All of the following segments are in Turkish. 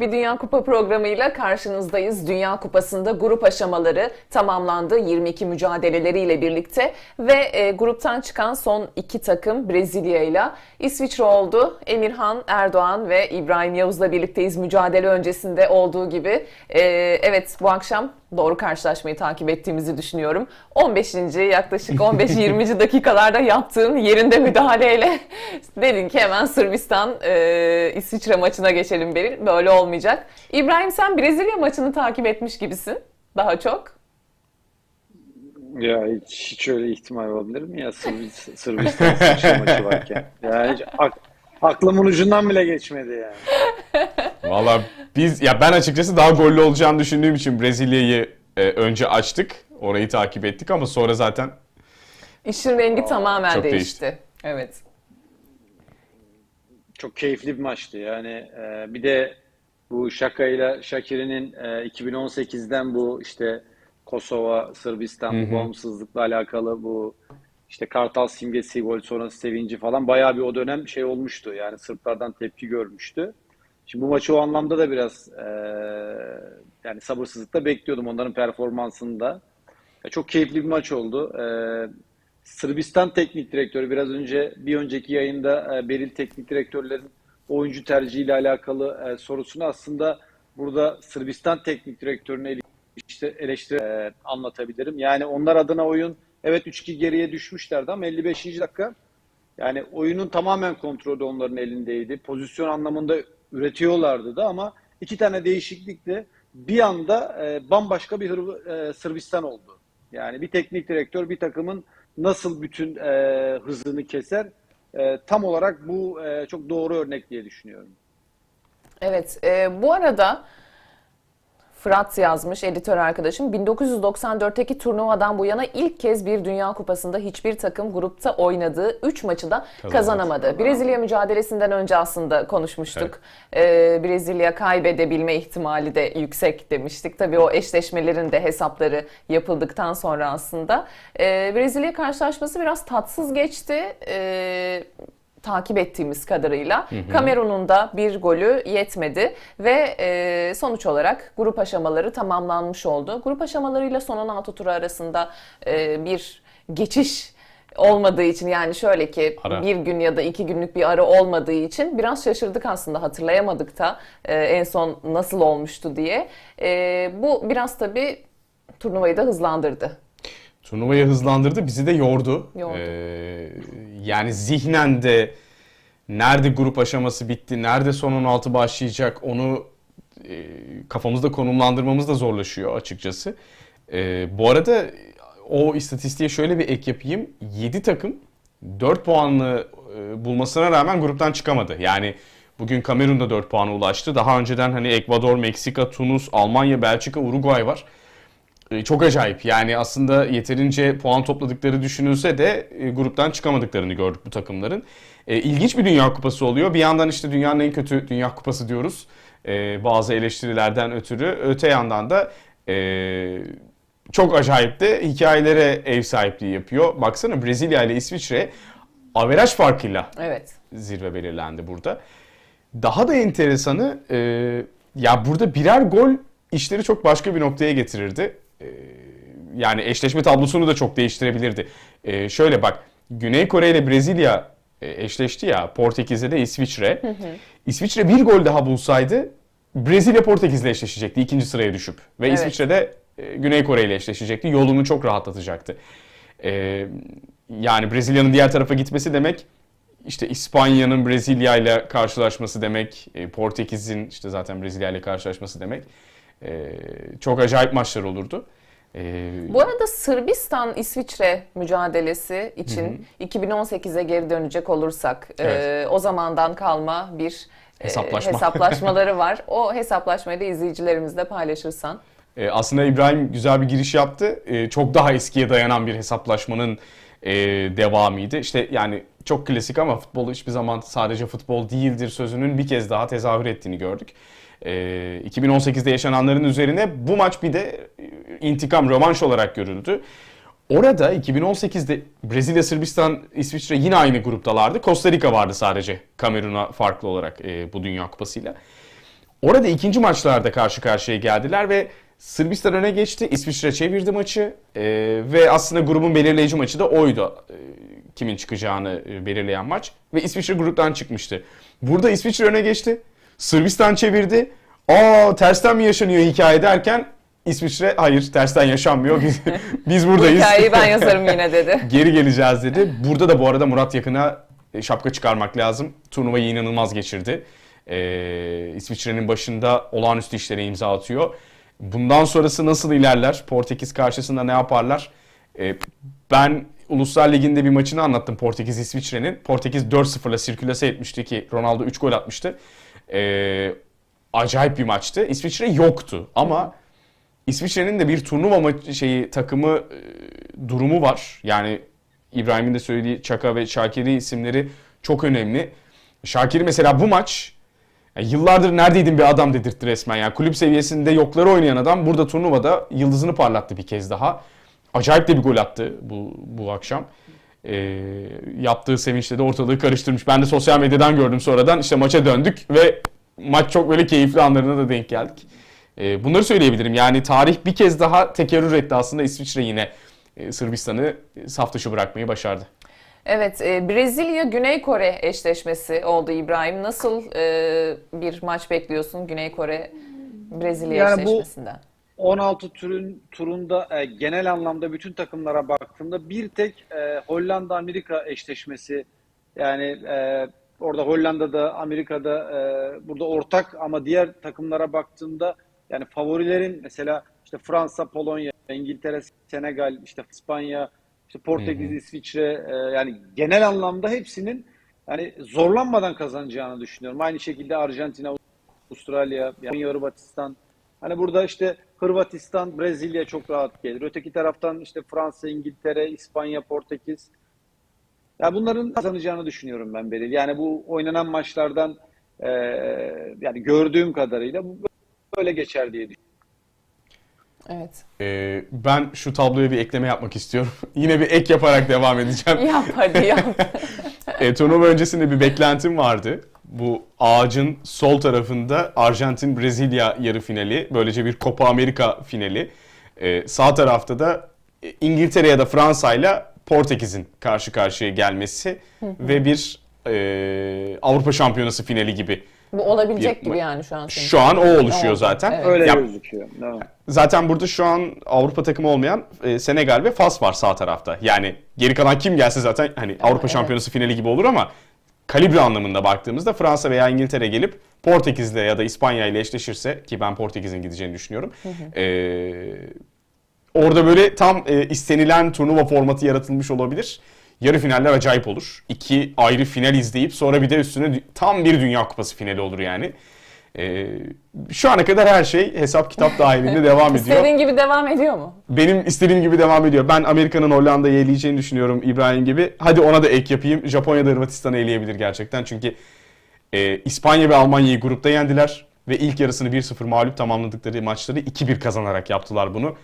Bir Dünya Kupa programıyla karşınızdayız. Dünya Kupası'nda grup aşamaları tamamlandı 22 mücadeleleriyle birlikte ve e, gruptan çıkan son iki takım Brezilya ile İsviçre oldu. Emirhan Erdoğan ve İbrahim Yavuz'la birlikteyiz mücadele öncesinde olduğu gibi. E, evet bu akşam doğru karşılaşmayı takip ettiğimizi düşünüyorum. 15. yaklaşık 15-20. dakikalarda yaptığım yerinde müdahaleyle dedin ki hemen Sırbistan e, İsviçre maçına geçelim Beril. Böyle olmayacak. İbrahim sen Brezilya maçını takip etmiş gibisin daha çok. Ya hiç, hiç öyle ihtimal olabilir mi ya Sırbistan, Sırbistan maçı varken? Ya hiç ak- aklımın ucundan bile geçmedi yani. Valla biz ya ben açıkçası daha gollü olacağını düşündüğüm için Brezilya'yı e, önce açtık. Orayı takip ettik ama sonra zaten İşin rengi tamamen çok değişti. değişti. Evet. Çok keyifli bir maçtı yani. e, bir de bu Şaka ile Şakir'in e, 2018'den bu işte Kosova, Sırbistan bu bağımsızlıkla alakalı bu işte Kartal simgesi, gol sonrası sevinci falan bayağı bir o dönem şey olmuştu. Yani Sırplardan tepki görmüştü. Şimdi bu maçı o anlamda da biraz e, yani sabırsızlıkla bekliyordum onların performansında. Ya çok keyifli bir maç oldu. E, Sırbistan teknik direktörü biraz önce bir önceki yayında e, Beril teknik direktörlerin oyuncu tercihiyle alakalı e, sorusunu aslında burada Sırbistan teknik direktörüne işte eleştiri e, anlatabilirim. Yani onlar adına oyun evet 3-2 geriye düşmüşlerdi ama 55. dakika yani oyunun tamamen kontrolü onların elindeydi. Pozisyon anlamında üretiyorlardı da ama iki tane değişiklikle bir anda e, bambaşka bir Hırv- e, Sırbistan oldu. Yani bir teknik direktör bir takımın nasıl bütün e, hızını keser e, tam olarak bu e, çok doğru örnek diye düşünüyorum. Evet. e, bu arada Fırat yazmış editör arkadaşım 1994'teki turnuvadan bu yana ilk kez bir Dünya Kupası'nda hiçbir takım grupta oynadığı 3 maçı da kazanamadı. Brezilya mücadelesinden önce aslında konuşmuştuk. Ee, Brezilya kaybedebilme ihtimali de yüksek demiştik. Tabii o eşleşmelerin de hesapları yapıldıktan sonra aslında. Ee, Brezilya karşılaşması biraz tatsız geçti. Ee, takip ettiğimiz kadarıyla. Kamerun'un da bir golü yetmedi ve e, sonuç olarak grup aşamaları tamamlanmış oldu. Grup aşamalarıyla son 16 turu arasında e, bir geçiş olmadığı için yani şöyle ki Ara. bir gün ya da iki günlük bir ara olmadığı için biraz şaşırdık aslında hatırlayamadık da e, en son nasıl olmuştu diye. E, bu biraz tabii turnuvayı da hızlandırdı. turnuvayı hızlandırdı, bizi de yordu. Yordu. Ee, yani zihnen de nerede grup aşaması bitti, nerede son 16 başlayacak onu e, kafamızda konumlandırmamız da zorlaşıyor açıkçası. E, bu arada o istatistiğe şöyle bir ek yapayım. 7 takım 4 puanlı e, bulmasına rağmen gruptan çıkamadı. Yani bugün Kamerun da 4 puana ulaştı. Daha önceden hani Ekvador, Meksika, Tunus, Almanya, Belçika, Uruguay var. E, Çok acayip. Yani aslında yeterince puan topladıkları düşünülse de e, gruptan çıkamadıklarını gördük bu takımların. E, İlginç bir Dünya Kupası oluyor. Bir yandan işte dünyanın en kötü Dünya Kupası diyoruz. E, bazı eleştirilerden ötürü. Öte yandan da e, çok acayip de hikayelere ev sahipliği yapıyor. Baksana Brezilya ile İsviçre averaj farkıyla Evet. zirve belirlendi burada. Daha da enteresanı e, ya burada birer gol işleri çok başka bir noktaya getirirdi. E, yani eşleşme tablosunu da çok değiştirebilirdi. E, şöyle bak Güney Kore ile Brezilya e, eşleşti ya Portekiz'de de İsviçre. İsviçre bir gol daha bulsaydı Brezilya Portekiz'le eşleşecekti ikinci sıraya düşüp. Ve Evet. İsviçre de e, Güney Kore ile eşleşecekti. Yolunu çok rahatlatacaktı. E, yani Brezilya'nın diğer tarafa gitmesi demek işte İspanya'nın Brezilya ile karşılaşması demek, e, Portekiz'in işte zaten Brezilya ile karşılaşması demek. E, çok acayip maçlar olurdu. E, Bu arada Sırbistan-İsviçre mücadelesi için 2018'e geri dönecek olursak e, Evet. o zamandan kalma bir e, Hesaplaşma. hesaplaşmaları var. O hesaplaşmayı da izleyicilerimizle paylaşırsan. E, aslında İbrahim güzel bir giriş yaptı. E, çok daha eskiye dayanan bir hesaplaşmanın e, devamıydı. İşte yani çok klasik ama futbol hiçbir zaman sadece futbol değildir sözünün bir kez daha tezahür ettiğini gördük. Ee, 2018'de yaşananların üzerine bu maç bir de e, intikam, rövanş olarak görüldü. Orada 2018'de Brezilya, Sırbistan, İsviçre yine aynı gruptalardı. Costa Rica vardı sadece Kamerun'a farklı olarak e, bu Dünya Kupası'yla. Orada ikinci maçlarda karşı karşıya geldiler ve Sırbistan öne geçti. İsviçre çevirdi maçı E, ve aslında grubun belirleyici maçı da oydu. Kimin çıkacağını belirleyen maç ve İsviçre gruptan çıkmıştı. Burada İsviçre öne geçti. Sırbistan çevirdi. Aa tersten mi yaşanıyor hikaye derken İsviçre hayır tersten yaşanmıyor. Biz, biz Bu buradayız. hikayeyi ben yazarım yine dedi. Geri geleceğiz dedi. Burada da bu arada Murat Yakın'a e, şapka çıkarmak lazım. Turnuvayı inanılmaz geçirdi. Ee, İsviçre'nin başında olağanüstü işlere imza atıyor. Bundan sonrası nasıl ilerler? Portekiz karşısında ne yaparlar? Ee, ben Uluslar Ligi'nde bir maçını anlattım Portekiz İsviçre'nin. Portekiz 4-0'la sirkülase etmişti ki Ronaldo 3 gol atmıştı. Ee, acayip bir maçtı. İsviçre yoktu ama İsviçre'nin de bir turnuva maçı şeyi takımı e, durumu var. Yani İbrahim'in de söylediği Çaka ve Şakiri isimleri çok önemli. Şakiri mesela bu maç ya yıllardır neredeydin bir adam dedirtti resmen. Yani kulüp seviyesinde yokları oynayan adam burada turnuvada yıldızını parlattı bir kez daha. Acayip de bir gol attı bu, bu akşam. Ee, yaptığı sevinçle de ortalığı karıştırmış. Ben de sosyal medyadan gördüm sonradan. İşte maça döndük ve maç çok böyle keyifli anlarına da denk geldik. Ee, bunları söyleyebilirim. Yani tarih bir kez daha tekerrür etti aslında İsviçre yine e, Sırbistan'ı e, saf dışı bırakmayı başardı. Evet, e, Brezilya-Güney Kore eşleşmesi oldu İbrahim. Nasıl e, bir maç bekliyorsun Güney Kore-Brezilya Yani bu- eşleşmesinden? 16 turun turunda e, genel anlamda bütün takımlara baktığımda bir tek e, Hollanda Amerika eşleşmesi yani e, orada Hollanda'da Amerika'da e, burada ortak ama diğer takımlara baktığımda yani favorilerin mesela işte Fransa, Polonya, İngiltere, Senegal, işte İspanya, işte Portekiz, İsviçre e, yani genel anlamda hepsinin yani zorlanmadan kazanacağını düşünüyorum. Aynı şekilde Arjantin, Avustralya, yani Hırvatistan. Hani burada işte Hırvatistan, Brezilya çok rahat gelir. Öteki taraftan işte Fransa, İngiltere, İspanya, Portekiz. Ya bunların kazanacağını düşünüyorum ben Beril. Yani bu oynanan maçlardan e, yani gördüğüm kadarıyla bu böyle geçer diye düşünüyorum. Evet. Ee, ben şu tabloya bir ekleme yapmak istiyorum. Yine bir ek yaparak devam edeceğim. Yap hadi yap. E, turnuva öncesinde bir beklentim vardı. Bu ağacın sol tarafında Arjantin-Brezilya yarı finali. Böylece bir Copa Amerika finali. E, sağ tarafta da İngiltere ya da Fransa ile Portekiz'in karşı karşıya gelmesi ve bir e, Avrupa Şampiyonası finali gibi. Bu olabilecek Bir- gibi yani şu an senin. Şu an o oluşuyor zaten. evet. Öyle Ya- gözüküyor. Zaten burada şu an Avrupa takımı olmayan e, Senegal ve Fas var sağ tarafta. Yani geri kalan kim gelse zaten hani Avrupa evet. Şampiyonası finali gibi olur ama kalibre anlamında baktığımızda Fransa veya İngiltere gelip Portekiz'le ya da İspanya ile eşleşirse ki ben Portekiz'in gideceğini düşünüyorum. e, orada böyle tam e, istenilen turnuva formatı yaratılmış olabilir. Yarı finaller acayip olur. İki ayrı final izleyip sonra bir de üstüne tam bir Dünya Kupası finali olur yani. E, şu ana kadar her şey hesap kitap dahilinde devam ediyor. İstediğin gibi devam ediyor mu? Benim istediğim gibi devam ediyor. Ben Amerika'nın Hollanda'yı eleyeceğini düşünüyorum İbrahim gibi. Hadi ona da ek yapayım. Japonya da Hırvatistan'ı eleyebilir gerçekten. Çünkü e, İspanya ve Almanya'yı grupta yendiler. Ve ilk yarısını 1-0 mağlup tamamladıkları maçları 2-1 kazanarak yaptılar bunu.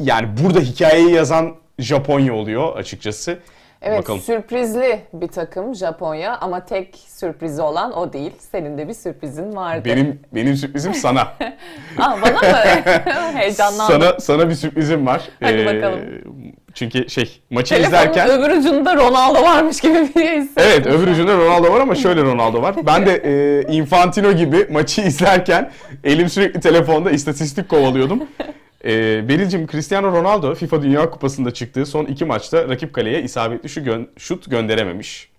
Yani burada hikayeyi yazan Japonya oluyor açıkçası. Evet, Bakalım. sürprizli bir takım Japonya ama tek sürprizi olan o değil. Senin de bir sürprizin vardı. Benim benim sürprizim sana. Aa, bana mı? Heyecanlandım. sana sana bir sürprizim var. Hadi bakalım. Çünkü şey maçı Telefonun izlerken öbür ucunda Ronaldo varmış gibi bir hissettim. Evet öbür ucunda Ronaldo var ama şöyle Ronaldo var. Ben de e, Infantino gibi maçı izlerken elim sürekli telefonda istatistik kovalıyordum. E, Beril'cim Cristiano Ronaldo FIFA Dünya Kupası'nda çıktığı son iki maçta rakip kaleye isabetli şu gön- şut gönderememiş.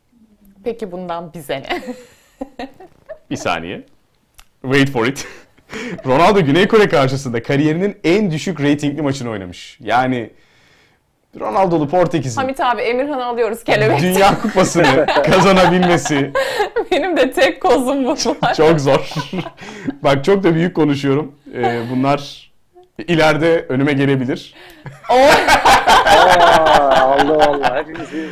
Peki bundan bize ne? Bir saniye. Wait for it. Ronaldo Güney Kore karşısında kariyerinin en düşük reytingli maçını oynamış. Yani Ronaldo'lu Portekiz'in Hamit abi Emirhan'ı alıyoruz kelebek. Dünya Kupası'nı kazanabilmesi Benim de tek kozum bu var. Çok zor. Bak çok da büyük konuşuyorum. Ee, bunlar ileride önüme gelebilir. Allah Allah. Hepimizi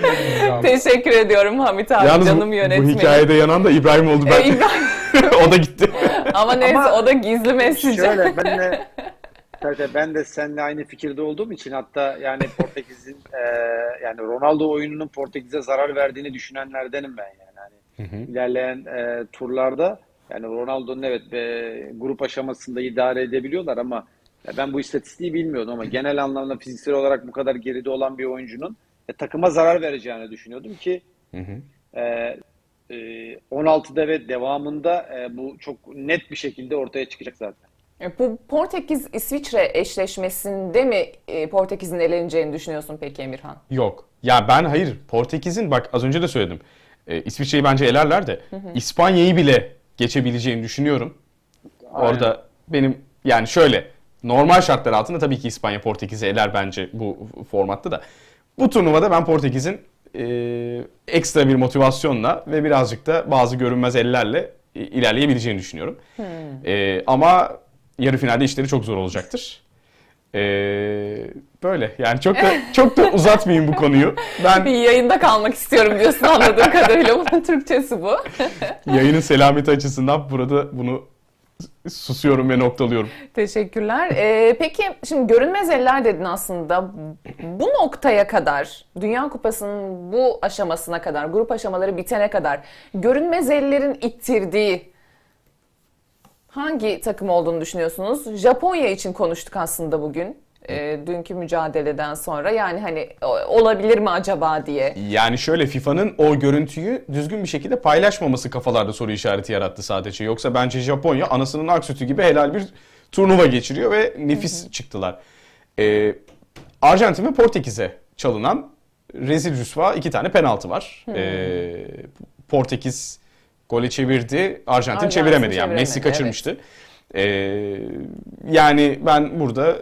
teşekkür ediyorum Hamit abi Yalnız bu, canım bu yönetmenim. hikayede yanan da İbrahim oldu. Ben, İbrahim- o da gitti. Ama neyse Ama o da gizli mesaj. Şöyle ben de tabii tabii ben de seninle aynı fikirde olduğum için hatta yani Portekiz'in e, yani Ronaldo oyununun Portekiz'e zarar verdiğini düşünenlerdenim ben yani. Hani ilerleyen e, turlarda yani Ronaldo'nun evet e, grup aşamasında idare edebiliyorlar ama ya ben bu istatistiği bilmiyordum ama genel anlamda fiziksel olarak bu kadar geride olan bir oyuncunun e, takıma zarar vereceğini düşünüyordum ki e, e, 16'da ve devamında e, bu çok net bir şekilde ortaya çıkacak zaten. E, Bu Portekiz-İsviçre eşleşmesinde mi e, Portekiz'in eleneceğini düşünüyorsun peki Emirhan? Yok. Ya ben hayır. Portekiz'in bak az önce de söyledim. Ee, İsviçre'yi bence elerler de İspanya'yı bile geçebileceğini düşünüyorum. Orada benim yani şöyle normal şartlar altında tabii ki İspanya Portekiz'i eler bence bu formatta da. Bu turnuvada ben Portekiz'in e, ekstra bir motivasyonla ve birazcık da bazı görünmez ellerle ilerleyebileceğini düşünüyorum. E, ama yarı finalde işleri çok zor olacaktır. E, böyle yani çok da çok da uzatmayayım bu konuyu. Ben Bir yayında kalmak istiyorum diyorsun anladığım kadarıyla. Bunun Türkçesi bu. yayının selameti açısından burada bunu susuyorum ve noktalıyorum. Teşekkürler. Ee, peki şimdi görünmez eller dedin aslında. Bu noktaya kadar, Dünya Kupası'nın bu aşamasına kadar, grup aşamaları bitene kadar görünmez ellerin ittirdiği hangi takım olduğunu düşünüyorsunuz? Japonya için konuştuk aslında bugün. Ee, dünkü mücadeleden sonra yani hani olabilir mi acaba diye. Yani şöyle FIFA'nın o görüntüyü düzgün bir şekilde paylaşmaması kafalarda soru işareti yarattı sadece. Yoksa bence Japonya anasının ak sütü gibi helal bir turnuva geçiriyor ve nefis çıktılar. Ee, Arjantin ve Portekiz'e çalınan rezil rüsva iki tane penaltı var. Ee, Portekiz gole çevirdi, Arjantin, Arjantin çeviremedi. Yani Messi kaçırmıştı. Ee, yani ben burada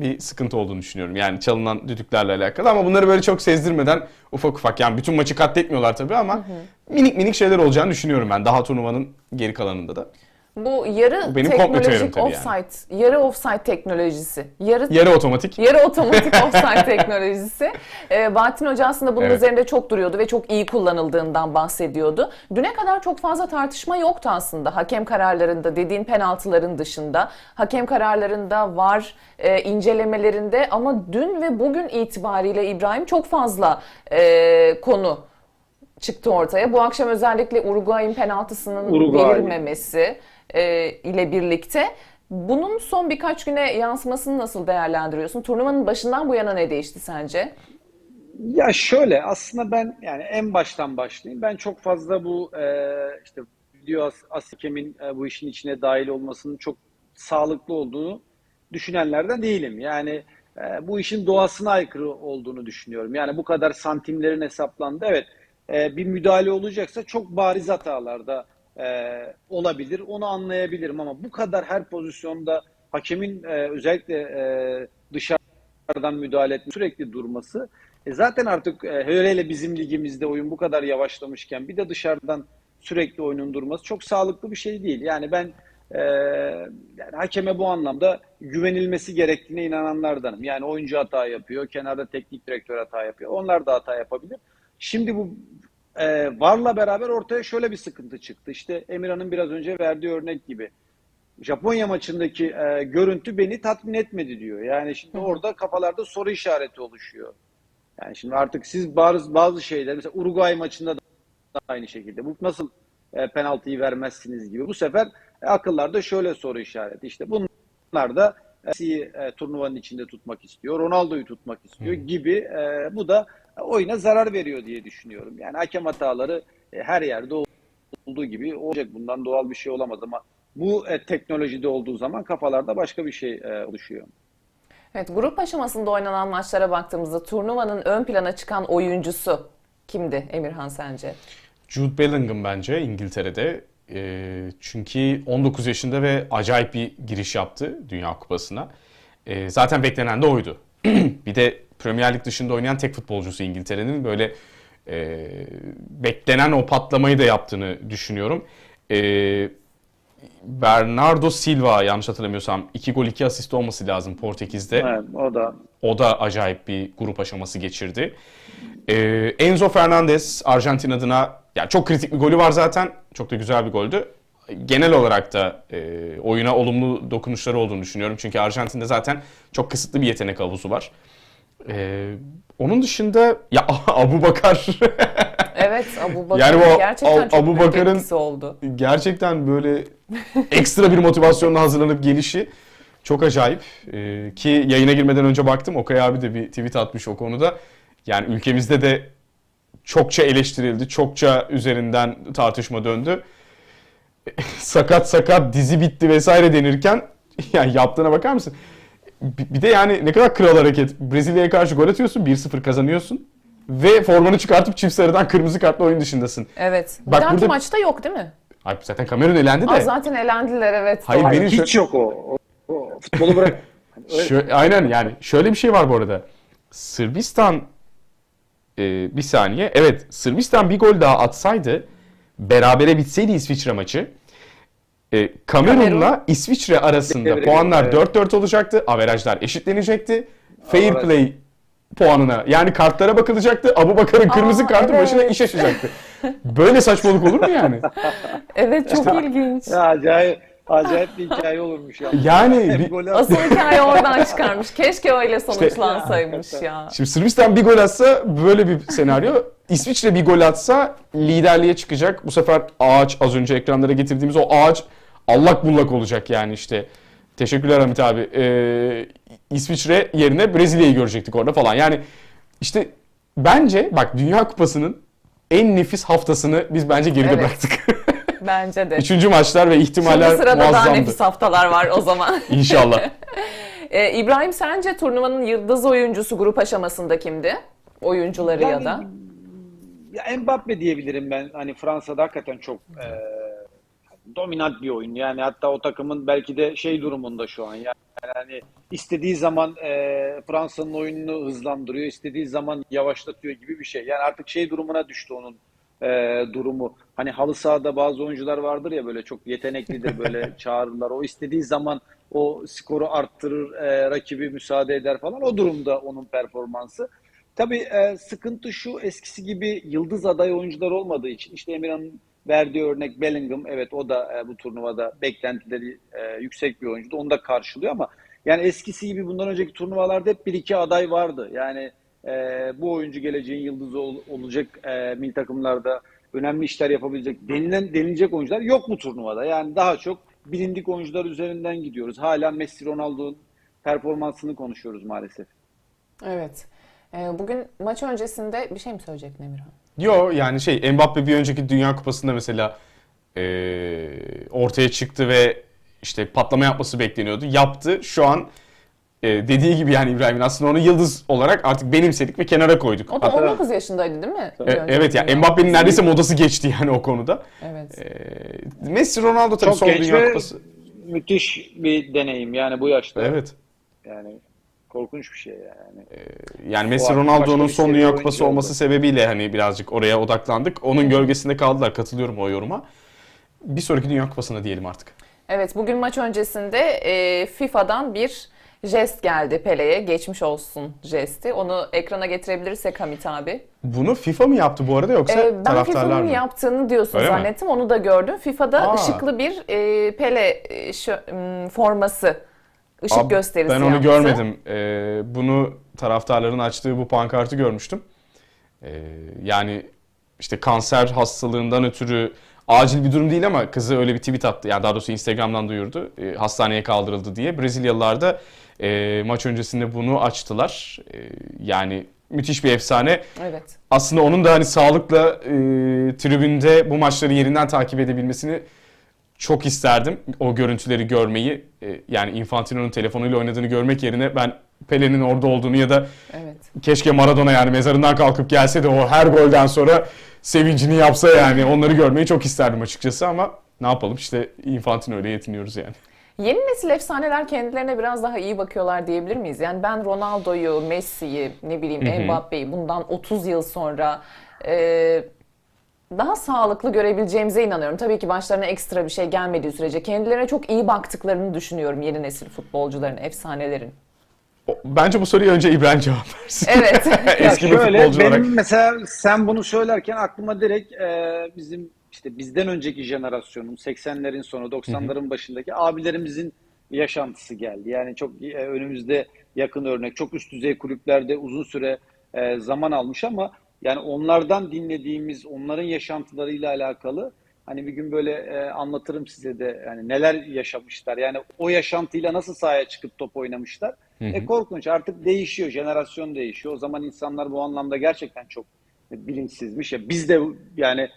bir sıkıntı olduğunu düşünüyorum. Yani çalınan düdüklerle alakalı ama bunları böyle çok sezdirmeden ufak ufak yani bütün maçı katletmiyorlar tabii ama minik minik şeyler olacağını düşünüyorum ben daha turnuvanın geri kalanında da. Bu yarı Bu benim komplo teorim teknolojik tabii offside, yarı offside teknolojisi, yarı Yarı otomatik. Yarı otomatik offside teknolojisi. Ee, Bahattin Hoca aslında bunun Evet. üzerinde çok duruyordu ve çok iyi kullanıldığından bahsediyordu. Düne kadar çok fazla tartışma yoktu aslında hakem kararlarında dediğin penaltıların dışında. Hakem kararlarında var e, incelemelerinde ama dün ve bugün itibariyle İbrahim çok fazla e, konu çıktı ortaya. Bu akşam özellikle Uruguay'ın penaltısının Uruguay. verilmemesi e, ile birlikte bunun son birkaç güne yansımasını nasıl değerlendiriyorsun? Turnuvanın başından bu yana ne değişti sence? Ya şöyle aslında ben yani en baştan başlayayım. Ben çok fazla bu e, işte video as Asikem'in e, bu işin içine dahil olmasının çok sağlıklı olduğunu düşünenlerden değilim. Yani e, bu işin doğasına aykırı olduğunu düşünüyorum. Yani bu kadar santimlerin hesaplandı. Evet e, bir müdahale olacaksa çok bariz hatalarda e, olabilir. Onu anlayabilirim ama bu kadar her pozisyonda hakemin e, özellikle e, dışarıdan müdahale etmesi, sürekli durması e zaten artık e, hele bizim ligimizde oyun bu kadar yavaşlamışken bir de dışarıdan sürekli oyunun durması çok sağlıklı bir şey değil. Yani ben e, yani hakeme bu anlamda güvenilmesi gerektiğine inananlardanım. Yani oyuncu hata yapıyor, kenarda teknik direktör hata yapıyor. Onlar da hata yapabilir. Şimdi bu e, VAR'la beraber ortaya şöyle bir sıkıntı çıktı. İşte Emirhan'ın biraz önce verdiği örnek gibi. Japonya maçındaki e, görüntü beni tatmin etmedi diyor. Yani şimdi orada kafalarda soru işareti oluşuyor. Yani şimdi artık siz bazı bazı şeyler mesela Uruguay maçında da aynı şekilde bu nasıl e, penaltıyı vermezsiniz gibi. Bu sefer e, akıllarda şöyle soru işareti. İşte bunlar da e, Messi'yi e, turnuvanın içinde tutmak istiyor. Ronaldo'yu tutmak istiyor gibi. E, bu da oyuna zarar veriyor diye düşünüyorum. Yani hakem hataları e, her yerde olduğu gibi olacak. Bundan doğal bir şey olamaz ama bu e, teknolojide olduğu zaman kafalarda başka bir şey e, oluşuyor. Evet, grup aşamasında oynanan maçlara baktığımızda turnuvanın ön plana çıkan oyuncusu kimdi Emirhan sence? Jude Bellingham bence İngiltere'de. E, çünkü 19 yaşında ve acayip bir giriş yaptı Dünya Kupası'na. E, zaten beklenen de oydu. bir de Premier Lig dışında oynayan tek futbolcusu İngiltere'nin böyle e, beklenen o patlamayı da yaptığını düşünüyorum. E, Bernardo Silva yanlış hatırlamıyorsam 2 gol 2 asist olması lazım Portekiz'de. Evet, o da O da acayip bir grup aşaması geçirdi. Ee, Enzo Fernandez Arjantin adına ya çok kritik bir golü var zaten. Çok da güzel bir goldü. Genel olarak da e, oyuna olumlu dokunuşları olduğunu düşünüyorum. Çünkü Arjantin'de zaten çok kısıtlı bir yetenek havuzu var. Ee, onun dışında ya Abu Bakar Evet Abu Bakar Yani o gerçekten Ab- çok Abu Bakar'ın- oldu. gerçekten böyle ekstra bir motivasyonla hazırlanıp gelişi çok acayip. Ee, ki yayına girmeden önce baktım Okay abi de bir tweet atmış o konuda. Yani ülkemizde de çokça eleştirildi, çokça üzerinden tartışma döndü. sakat sakat dizi bitti vesaire denirken yani yaptığına bakar mısın? Bir de yani ne kadar kral hareket. Brezilya'ya karşı gol atıyorsun, 1-0 kazanıyorsun ve formanı çıkartıp çift sarıdan kırmızı kartla oyun dışındasın. Evet. Bak dahaki burada- maçta yok değil mi? Ay zaten Kamerun elendi de. Aa, zaten elendiler evet. Hayır, doğru. benim- hiç yok o. o, o futbolu bırak. Şö- aynen yani şöyle bir şey var bu arada. Sırbistan e, bir saniye. Evet Sırbistan bir gol daha atsaydı berabere bitseydi İsviçre maçı e, Kamerun'la İsviçre arasında Devre puanlar evet. 4-4 olacaktı. Averajlar eşitlenecekti. Fair Averaj. play puanına yani kartlara bakılacaktı. Abu Bakar'ın kırmızı Aa, kartı evet. başına iş açacaktı. Böyle saçmalık olur mu yani? Evet çok ilginç. Ya acayip, acayip bir hikaye olurmuş ya. Yani bir- Asıl hikaye oradan çıkarmış. Keşke öyle sonuçlansaymış ya. Şimdi Sırbistan bir gol atsa böyle bir senaryo. İsviçre bir gol atsa liderliğe çıkacak. Bu sefer ağaç az önce ekranlara getirdiğimiz o ağaç allak bullak olacak yani işte. Teşekkürler Hamit abi. Ee, İsviçre yerine Brezilya'yı görecektik orada falan. Yani işte bence bak Dünya Kupası'nın en nefis haftasını biz bence geride Evet. bıraktık. Bence de. Üçüncü maçlar ve Şimdi ihtimaller sırada daha muazzamdı. nefis haftalar var o zaman. İnşallah. Ee, İbrahim sence turnuvanın yıldız oyuncusu grup aşamasında kimdi? Oyuncuları ya Yani- da? Ya Mbappe diyebilirim ben. Hani Fransa'da hakikaten çok e, dominant bir oyun. Yani hatta o takımın belki de şey durumunda şu an. Yani hani istediği zaman e, Fransa'nın oyununu hızlandırıyor, istediği zaman yavaşlatıyor gibi bir şey. Yani artık şey durumuna düştü onun e, durumu. Hani halı sahada bazı oyuncular vardır ya böyle çok yeteneklidir böyle çağırırlar. O istediği zaman o skoru arttırır, e, rakibi müsaade eder falan. O durumda onun performansı. Tabii e, sıkıntı şu eskisi gibi yıldız aday oyuncular olmadığı için işte Emirhan'ın verdiği örnek Bellingham evet o da e, bu turnuvada beklentileri e, yüksek bir oyuncuydu. Onu da karşılıyor ama yani eskisi gibi bundan önceki turnuvalarda hep bir iki aday vardı. Yani e, bu oyuncu geleceğin yıldızı ol- olacak e, milli takımlarda önemli işler yapabilecek denilen denilecek oyuncular yok bu turnuvada. Yani daha çok bilindik oyuncular üzerinden gidiyoruz. Hala Messi Ronaldo'nun performansını konuşuyoruz maalesef. Evet. Ee, bugün maç öncesinde bir şey mi söyleyecektin Emirhan? Yo yani şey Mbappe bir önceki Dünya Kupası'nda mesela eee, ortaya çıktı ve işte patlama yapması bekleniyordu. Yaptı. Şu an eee, dediği gibi yani İbrahim'in aslında onu yıldız olarak artık benimsedik ve kenara koyduk. O da Hatta- 19 yaşındaydı değil mi? Bir E, önceki evet ya Dünya Mbappe'nin neredeyse modası geçti yani o konuda. Evet. Eee, Messi Ronaldo tabii Çok son genç Dünya ve Kupası. müthiş bir deneyim yani bu yaşta. Evet. Yani korkunç bir şey yani. Yani Messi Ronaldo'nun son Dünya Kupası oldu. olması sebebiyle hani birazcık oraya odaklandık. Onun gölgesinde kaldılar. Katılıyorum o yoruma. Bir sonraki Dünya Kupası'na diyelim artık. Evet bugün maç öncesinde e, FIFA'dan bir jest geldi Pele'ye. Geçmiş olsun jesti. Onu ekrana getirebilirsek Hamit abi. Bunu FIFA mı yaptı bu arada yoksa Ee, ben taraftarlar FIFA'nın mı? yaptığını diyorsun Öyle mi? zannettim. Onu da gördüm. FIFA'da Aa. ışıklı bir e, Pele e, şu- m, forması. Işık Abi, gösterisi Ben onu yaptı. görmedim. Ee, bunu taraftarların açtığı bu pankartı görmüştüm. Ee, yani işte kanser hastalığından ötürü acil bir durum değil ama kızı öyle bir tweet attı. Yani daha doğrusu Instagram'dan duyurdu. Ee, hastaneye kaldırıldı diye. Brezilyalılar da e, maç öncesinde bunu açtılar. Ee, yani müthiş bir efsane. Evet. aslında onun da hani sağlıkla e, tribünde bu maçları yerinden takip edebilmesini çok isterdim. O görüntüleri görmeyi. E, yani Infantino'nun telefonuyla oynadığını görmek yerine ben Pele'nin orada olduğunu ya da Evet. keşke Maradona yani mezarından kalkıp gelse de o her golden sonra sevincini yapsa yani onları görmeyi çok isterdim açıkçası ama ne yapalım işte Infantino ile yetiniyoruz yani. Yeni nesil efsaneler kendilerine biraz daha iyi bakıyorlar diyebilir miyiz? Yani ben Ronaldo'yu, Messi'yi, ne bileyim. Mbappe'yi bundan 30 yıl sonra e, daha sağlıklı görebileceğimize inanıyorum. Tabii ki başlarına ekstra bir şey gelmediği sürece kendilerine çok iyi baktıklarını düşünüyorum yeni nesil futbolcuların, efsanelerin. Bence bu soruyu önce İbrahim cevap versin. Evet. Ya Eski bir şöyle, futbolcu benim olarak. mesela sen bunu söylerken aklıma direkt e, bizim işte bizden önceki jenerasyonun 80'lerin sonu 90'ların başındaki abilerimizin yaşantısı geldi. Yani çok e, önümüzde yakın örnek, çok üst düzey kulüplerde uzun süre e, zaman almış ama yani onlardan dinlediğimiz, onların yaşantılarıyla alakalı hani bir gün böyle e, anlatırım size de yani neler yaşamışlar. Yani o yaşantıyla nasıl sahaya çıkıp top oynamışlar. E korkunç artık değişiyor, jenerasyon değişiyor. O zaman insanlar bu anlamda gerçekten çok bilinçsizmiş. Ya biz de yani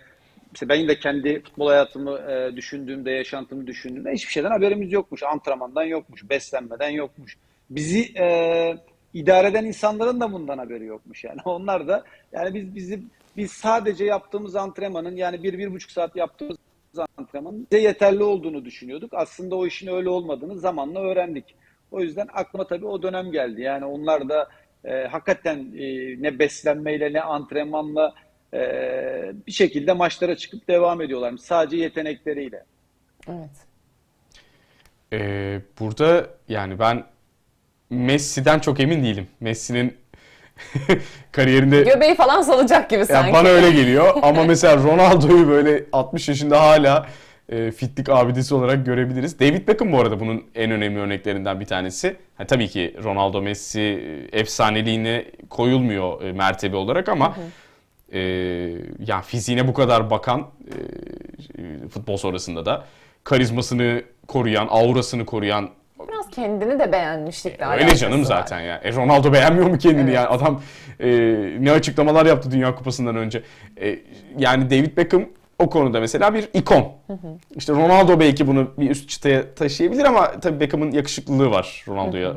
işte ben de kendi futbol hayatımı e, düşündüğümde, yaşantımı düşündüğümde hiçbir şeyden haberimiz yokmuş. Antrenmandan yokmuş, beslenmeden yokmuş. Bizi e, idare eden insanların da bundan haberi yokmuş yani. Onlar da yani biz bizim biz sadece yaptığımız antrenmanın yani bir, bir buçuk saat yaptığımız antrenmanın bize yeterli olduğunu düşünüyorduk. Aslında o işin öyle olmadığını zamanla öğrendik. O yüzden aklıma tabii o dönem geldi. Yani onlar da e, hakikaten e, ne beslenmeyle ne antrenmanla e, bir şekilde maçlara çıkıp devam ediyorlar. Sadece yetenekleriyle. evet. Ee, burada yani ben Messi'den çok emin değilim. Messi'nin kariyerinde Göbeği falan salacak gibi Ya sanki. bana öyle geliyor ama mesela Ronaldo'yu böyle 60 yaşında hala e, fitlik abidesi olarak görebiliriz. David Beckham bu arada bunun en önemli örneklerinden bir tanesi. Ha, tabii ki Ronaldo, Messi e, efsaneliğine koyulmuyor e, mertebe olarak ama e, ya fiziğine bu kadar bakan e, futbol sonrasında da karizmasını koruyan, aurasını koruyan Biraz kendini de beğenmişlikle Öyle alakası canım var. zaten ya. E, Ronaldo beğenmiyor mu kendini Evet. yani? Adam e, ne açıklamalar yaptı Dünya Kupası'ndan önce. E, yani David Beckham o konuda mesela bir ikon. İşte Ronaldo belki bunu bir üst çıtaya taşıyabilir ama tabii Beckham'ın yakışıklılığı var Ronaldo'ya ö,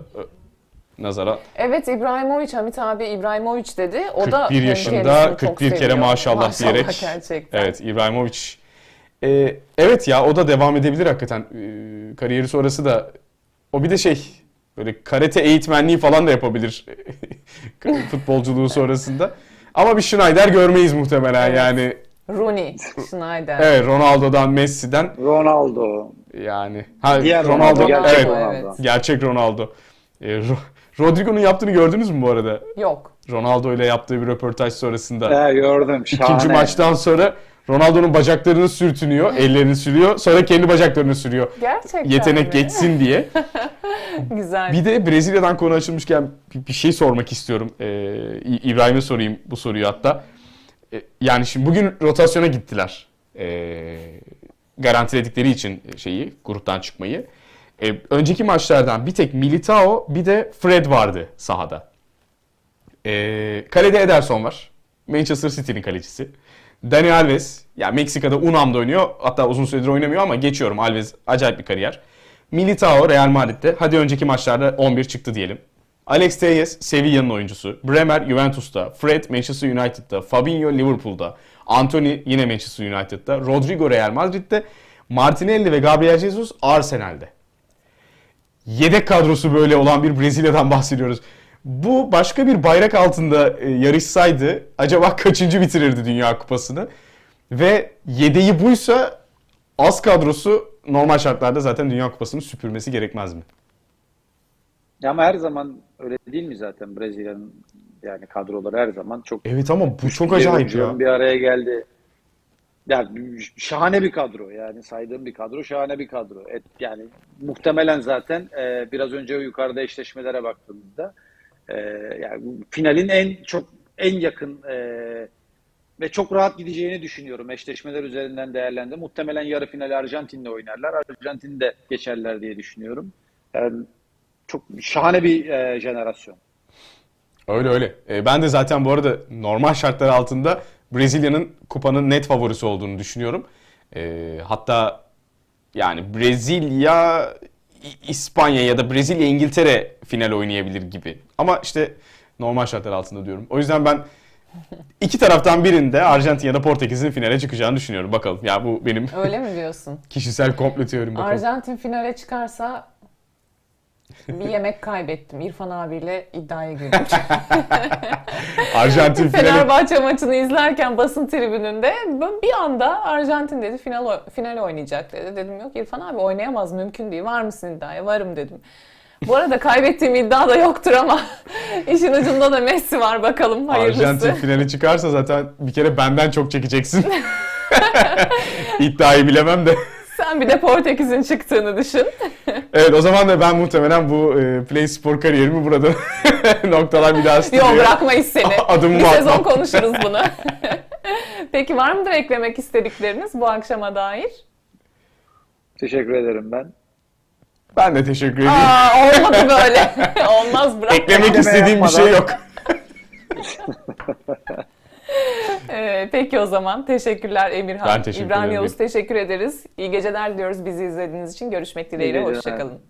nazara. Evet İbrahimovic, Hamit abi İbrahimovic dedi. O da 41 hem yaşında kendisini çok 41 kere seviyor. maşallah, diyerek. gerçekten. Evet İbrahimovic. E, evet ya o da devam edebilir hakikaten. E, kariyeri sonrası da o bir de şey böyle karate eğitmenliği falan da yapabilir futbolculuğu sonrasında. Ama bir Schneider görmeyiz muhtemelen Evet. yani. Rooney, Schneider. Evet Ronaldo'dan Messi'den Ronaldo. yani. Ha, Diğer Ronaldo, Ronaldo, gerçek evet, Ronaldo. evet. gerçek Ronaldo. E, Ro- Rodrigo'nun yaptığını gördünüz mü bu arada? Yok. Ronaldo ile yaptığı bir röportaj sonrasında. Ha, gördüm. Şahane. İkinci maçtan sonra Ronaldo'nun bacaklarını sürtünüyor, ellerini sürüyor. Sonra kendi bacaklarını sürüyor. Gerçekten Yetenek mi? geçsin diye. Güzel. Bir de Brezilya'dan konu açılmışken bir şey sormak istiyorum. Ee, İbrahim'e sorayım bu soruyu hatta. Ee, yani şimdi bugün rotasyona gittiler. Ee, garantiledikleri için şeyi, gruptan çıkmayı. Ee, önceki maçlardan bir tek Militao bir de Fred vardı sahada. Ee, kalede Ederson var. Manchester City'nin kalecisi. Dani Alves, ya Meksika'da UNAM'da oynuyor. Hatta uzun süredir oynamıyor ama geçiyorum. Alves acayip bir kariyer. Militao Real Madrid'de. Hadi önceki maçlarda 11 çıktı diyelim. Alex Telles Sevilla'nın oyuncusu. Bremer Juventus'ta. Fred Manchester United'da. Fabinho Liverpool'da. Anthony yine Manchester United'da. Rodrigo Real Madrid'de. Martinelli ve Gabriel Jesus Arsenal'de. Yedek kadrosu böyle olan bir Brezilya'dan bahsediyoruz. Bu başka bir bayrak altında e, yarışsaydı acaba kaçıncı bitirirdi Dünya Kupası'nı? Ve yedeği buysa az kadrosu normal şartlarda zaten Dünya Kupası'nı süpürmesi gerekmez mi? Ya ama her zaman öyle değil mi zaten Brezilya'nın yani kadroları her zaman çok Evet ama bu çok acayip ya. bir araya geldi. Ya şahane bir kadro yani saydığım bir kadro şahane bir kadro. Et, yani muhtemelen zaten e, biraz önce yukarıda eşleşmelere baktığımızda e, yani finalin en çok en yakın e, ve çok rahat gideceğini düşünüyorum. Eşleşmeler üzerinden değerlendi. Muhtemelen yarı finali Arjantin'le oynarlar. Arjantin'de geçerler diye düşünüyorum. Yani çok şahane bir e, jenerasyon. Öyle öyle. E, ben de zaten bu arada normal şartlar altında Brezilya'nın kupanın net favorisi olduğunu düşünüyorum. E, hatta yani Brezilya İspanya ya da Brezilya İngiltere final oynayabilir gibi. Ama işte normal şartlar altında diyorum. O yüzden ben iki taraftan birinde Arjantin ya da Portekiz'in finale çıkacağını düşünüyorum. Bakalım. Ya bu benim Öyle mi diyorsun? kişisel komplo teorim bakalım. Arjantin finale çıkarsa Bir yemek kaybettim. İrfan abiyle iddiaya girdim. Arjantin finali Fenerbahçe maçını izlerken basın tribününde bir anda Arjantin dedi final final oynayacak dedi. Dedim yok İrfan abi oynayamaz mümkün değil. Var mısın iddiaya? Varım dedim. Bu arada kaybettiğim iddia da yoktur ama işin ucunda da Messi var bakalım hayırlısı. Arjantin finali çıkarsa zaten bir kere benden çok çekeceksin. İddiayı bilemem de. Sen bir de Portekiz'in çıktığını düşün. Evet o zaman da ben muhtemelen bu e, Play Spor kariyerimi burada noktalar bir daha Yok bırakmayız seni. Adımımı bir sezon atmam. konuşuruz bunu. Peki var mıdır eklemek istedikleriniz bu akşama dair? Teşekkür ederim ben. Ben de teşekkür ediyorum. Aa olmadı böyle. Olmaz bırak. Eklemek Ekleme istediğim bir şey yok ee, peki o zaman teşekkürler Emirhan. Ben teşekkür İbrahim ederim. Yavuz teşekkür ederiz. İyi geceler diyoruz bizi izlediğiniz için. Görüşmek dileğiyle. Hoşçakalın.